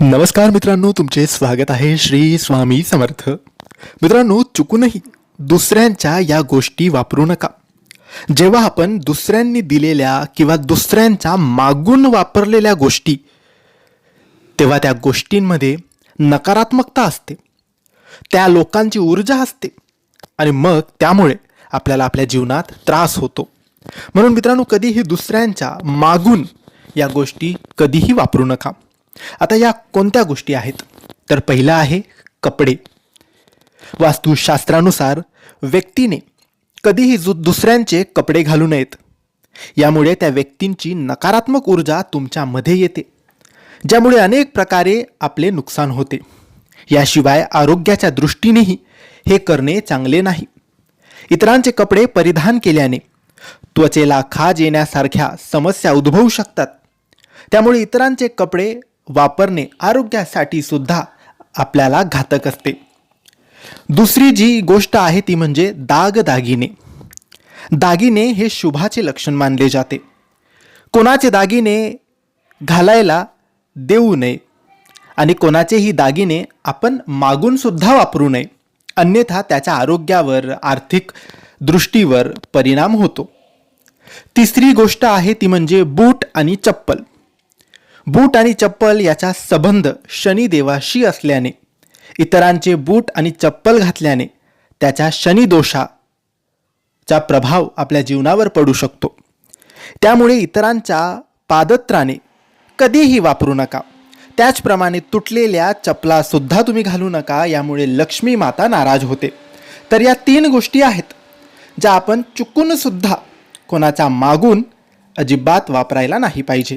नमस्कार मित्रांनो तुमचे स्वागत आहे श्री स्वामी समर्थ. मित्रांनो चुकूनही दुसऱ्यांच्या या गोष्टी वापरू नका. जेव्हा आपण दुसऱ्यांनी दिलेल्या किंवा दुसऱ्यांच्या मागून वापरलेल्या गोष्टी तेव्हा त्या गोष्टींमध्ये नकारात्मकता असते. त्या लोकांची ऊर्जा असते. आणि मग त्यामुळे आपल्याला आपल्या जीवनात त्रास होतो. म्हणून मित्रांनो कधीही दुसऱ्यांच्या मागून या गोष्टी कधीही वापरू नका. आता या कोणत्या गोष्टी आहेत? तर पहिलं आहे कपडे. वास्तुशास्त्रानुसार व्यक्तीने कधीही जु दुसऱ्यांचे कपडे घालू नयेत. यामुळे त्या व्यक्तींची नकारात्मक ऊर्जा तुमच्यामध्ये येते. ज्यामुळे अनेक प्रकारे आपले नुकसान होते. याशिवाय आरोग्याच्या दृष्टीनेही हे करणे चांगले नाही. इतरांचे कपडे परिधान केल्याने त्वचेला खाज येण्यासारख्या समस्या उद्भवू शकतात. त्यामुळे इतरांचे कपडे वापरणे आरोग्यासाठी सुद्धा आपल्याला घातक असते. दुसरी जी गोष्ट आहे ती म्हणजे दागदागिने दागिने हे शुभाचे लक्षण मानले जाते. कोणाचे दागिने घालायला देऊ नये आणि कोणाचेही दागिने आपण मागून सुद्धा वापरू नये अन्यथा त्याच्या आरोग्यावर आर्थिक दृष्टीवर परिणाम होतो. तिसरी गोष्ट आहे ती म्हणजे बूट आणि चप्पल. बूट आणि चप्पल याचा संबंध शनिदेवाशी असल्याने इतरांचे बूट आणि चप्पल घातल्याने त्याच्या शनिदोषाचा प्रभाव आपल्या जीवनावर पडू शकतो. त्यामुळे इतरांच्या पादत्राने कधीही वापरू नका. त्याचप्रमाणे तुटलेल्या चपलासुद्धा तुम्ही घालू नका यामुळे लक्ष्मी माता नाराज होते. तर या तीन गोष्टी आहेत ज्या आपण चुकूनसुद्धा कोणाचा मागून अजिबात वापरायला नाही पाहिजे.